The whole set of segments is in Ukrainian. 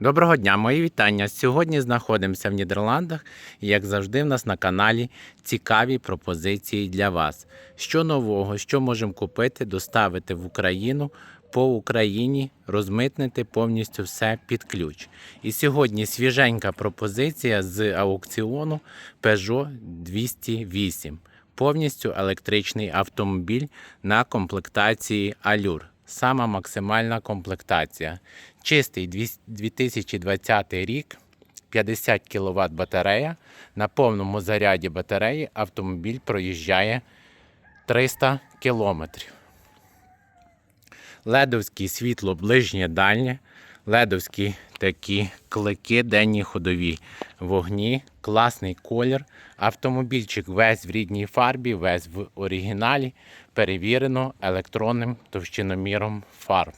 Доброго дня, мої вітання. Сьогодні знаходимося в Нідерландах і, як завжди, в нас на каналі цікаві пропозиції для вас. Що нового, що можемо купити, доставити в Україну, по Україні, розмитнити повністю все під ключ. І сьогодні свіженька пропозиція з аукціону Peugeot 208. Повністю електричний автомобіль на комплектації Allure. Сама максимальна комплектація. Чистий 2020 рік, 50 кВт батарея. На повному заряді батареї автомобіль проїжджає 300 км. Ледовське світло ближнє дальнє, ледовські такі клики, денні ходові вогні, класний колір. Автомобільчик весь в рідній фарбі, весь в оригіналі, перевірено електронним товщиноміром фарб.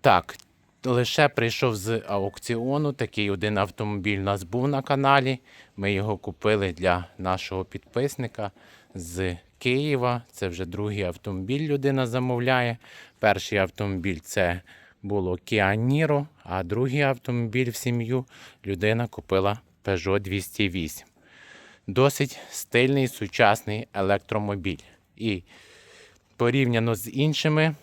Так, лише прийшов з аукціону. Такий один автомобіль у нас був на каналі. Ми його купили для нашого підписника з Києва. Це вже другий автомобіль людина замовляє. Перший автомобіль це було Niro, а другий автомобіль в сім'ю людина купила Peugeot 208. Досить стильний сучасний електромобіль. І порівняно з іншими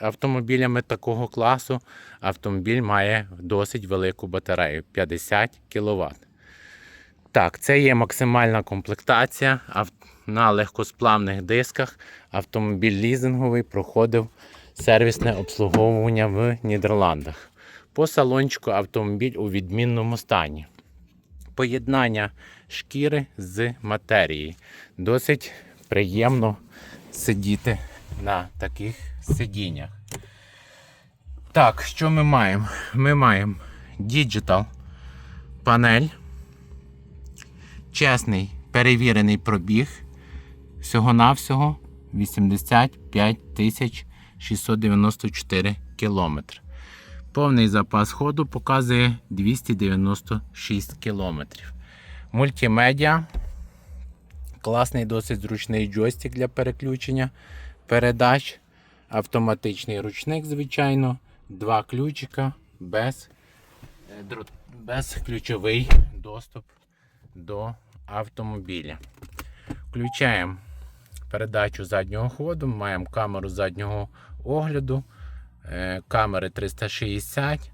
автомобілями такого класу, автомобіль має досить велику батарею 50 кВт. Так, це є максимальна комплектація. На легкосплавних дисках автомобіль лізинговий проходив сервісне обслуговування в Нідерландах. По салончику автомобіль у відмінному стані. Поєднання шкіри з матерії. Досить приємно сидіти на таких сидіннях. Так, що ми маємо? Ми маємо Digital панель, чесний перевірений пробіг. Всього-навсього 85 тисяч 694 кілометри. Повний запас ходу показує 296 кілометрів. Мультимедіа. Класний, досить зручний джойстик для переключення передач. Автоматичний ручник, звичайно. Два ключика без, е, без ключовий доступ до автомобіля. Включаємо передачу заднього ходу, маємо камеру заднього огляду, е, камери 360,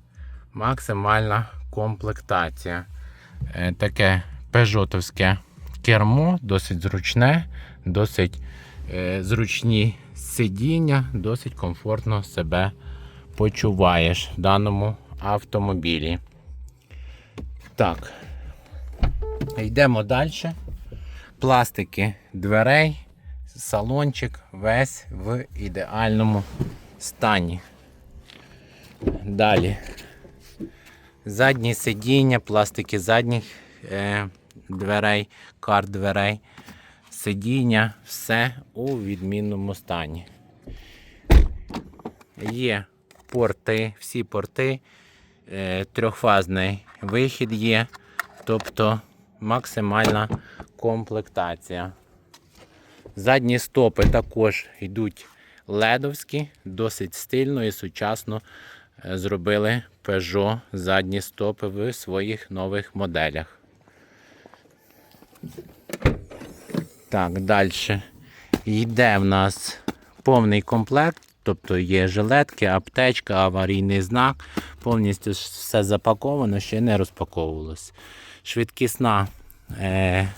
максимальна комплектація. Е, Таке пежотовське кермо, досить зручне, досить е, зручні сидіння, досить комфортно себе почуваєш в даному автомобілі. Так, йдемо далі. Пластики дверей, салончик весь в ідеальному стані. Далі. Задні сидіння, пластики задніх е, дверей, карт дверей, сидіння, все у відмінному стані. Є порти, всі порти, е, трьохфазний вихід є, тобто максимальна комплектація. Задні стопи також йдуть ледовські, досить стильно і сучасно е, зробили Peugeot задні стопи в своїх нових моделях. Так, далі йде в нас повний комплект, тобто є жилетки, аптечка, аварійний знак. Повністю все запаковано, ще не розпаковувалось. Швидкісна е,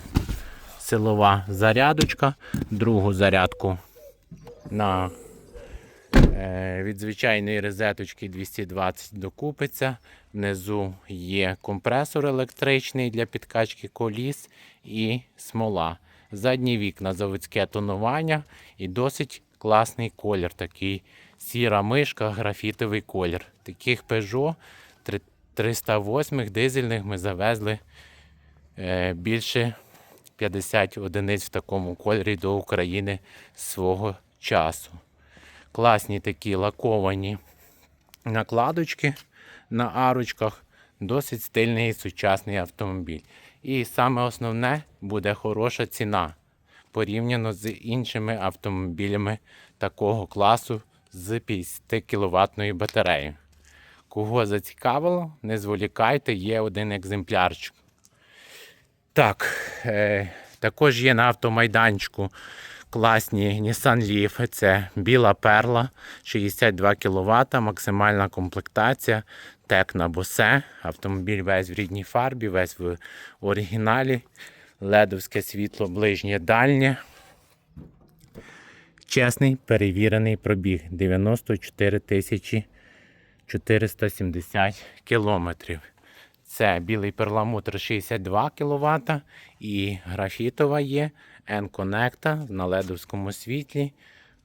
силова зарядочка, другу зарядку на е, від звичайної розеточки 220 докупиться. Внизу є компресор електричний для підкачки коліс і смола. Задні вікна заводське тонування і досить класний колір. Такий сіра мишка, графітовий колір. Таких Peugeot 308 дизельних ми завезли е, більше 50 одиниць в такому кольорі до України свого часу. Класні такі лаковані накладочки на арочках. Досить стильний і сучасний автомобіль. І саме основне буде хороша ціна порівняно з іншими автомобілями такого класу з 50 кВт батареєю. Кого зацікавило, не зволікайте, є один екземплярчик. Так, е, також є на автомайданчику класні Nissan Leaf. Це біла перла, 62 кВт, максимальна комплектація, Текна Bose. Автомобіль весь в рідній фарбі, весь в оригіналі. Ледовське світло, ближнє дальнє. Чесний перевірений пробіг 94 тисячі 470 кілометрів. Це білий перламутр 62 кВт і графітова є N-Connecta на ледовському світлі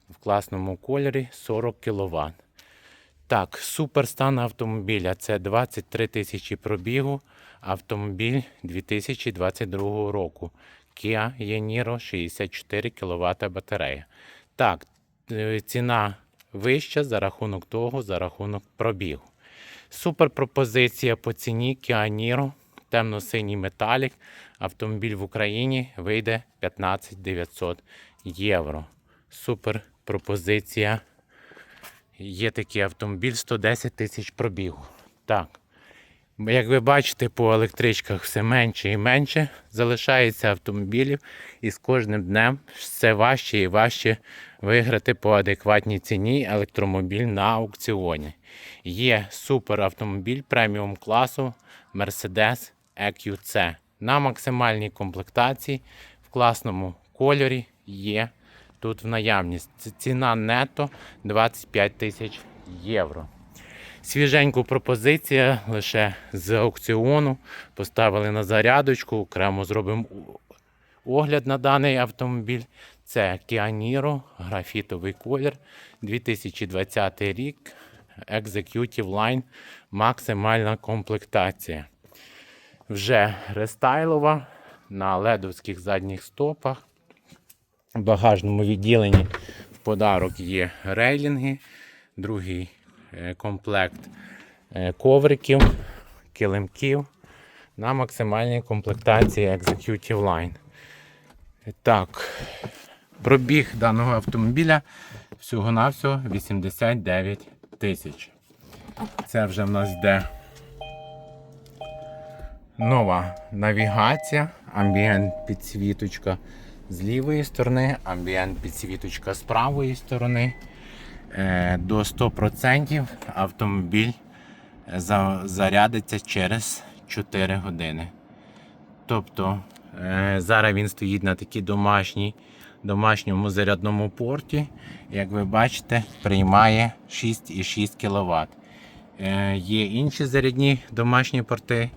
в класному кольорі 40 кВт. Так, супер стан автомобіля. Це 23 тисячі пробігу. Автомобіль 2022 року. Kia Yeniro 64 кВт батарея. Так, е, ціна вища за рахунок того, за рахунок пробігу. Супер пропозиція по ціні Kia темно-синій металік. Автомобіль в Україні вийде 15 900 євро. Супер пропозиція. Є такий автомобіль 110 тисяч пробігу. Так. Як ви бачите, по електричках все менше і менше залишається автомобілів, і з кожним днем все важче і важче виграти по адекватній ціні електромобіль на аукціоні. Є супер автомобіль преміум класу Mercedes EQC на максимальній комплектації в класному кольорі є тут в наявність. Ціна нетто 25 тисяч євро. Свіженьку пропозиція лише з аукціону. Поставили на зарядочку, окремо зробимо огляд на даний автомобіль. Це Kia Niro, графітовий колір, 2020 рік, Executive Line, максимальна комплектація. Вже рестайлова на ледовських задніх стопах. В багажному відділенні в подарок є рейлінги, другий комплект е, ковриків, килимків на максимальній комплектації Executive Line. Так, пробіг даного автомобіля всього-навсього 89 тисяч. Це вже в нас йде нова навігація, амбієнт підсвіточка з лівої сторони, амбієнт підсвіточка з правої сторони. Е, До 100% автомобіль зарядиться через 4 години. Тобто е, зараз він стоїть на такій домашній, домашньому зарядному порті. Як ви бачите, приймає 6,6 кВт. Е, Є інші зарядні домашні порти,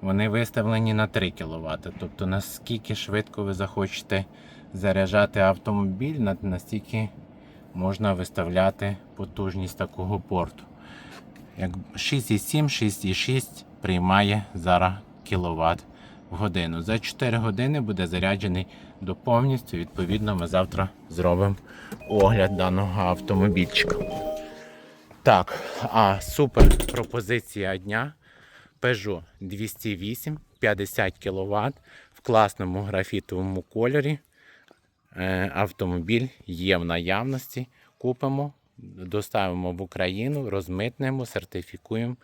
вони виставлені на 3 кВт. Тобто, наскільки швидко ви захочете заряджати автомобіль, настільки можна виставляти потужність такого порту. 6,7, 6,6 приймає зараз кВт в годину. За 4 години буде заряджений до повністю. Відповідно, ми завтра зробимо огляд даного автомобільчика. Так, а супер пропозиція дня. Peugeot 208 50 кВт в класному графітовому кольорі. Е, Автомобіль є в наявності. Купимо, доставимо в Україну, розмитнемо, сертифікуємо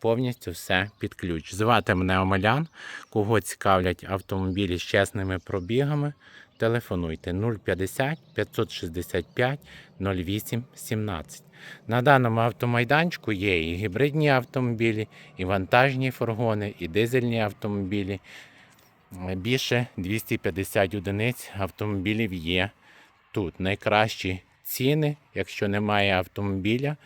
повністю все під ключ. Звати мене Омелян. Кого цікавлять автомобілі з чесними пробігами, телефонуйте 050 565 08 17. На даному автомайданчику є і гібридні автомобілі, і вантажні фургони, і дизельні автомобілі. Е, Більше 250 одиниць автомобілів є тут. Найкращі ціни, якщо немає автомобіля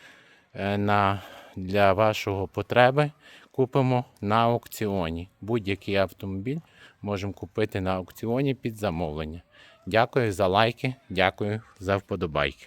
е, на, для вашого потреби, купимо на аукціоні. Будь-який автомобіль можемо купити на аукціоні під замовлення. Дякую за лайки, дякую за вподобайки.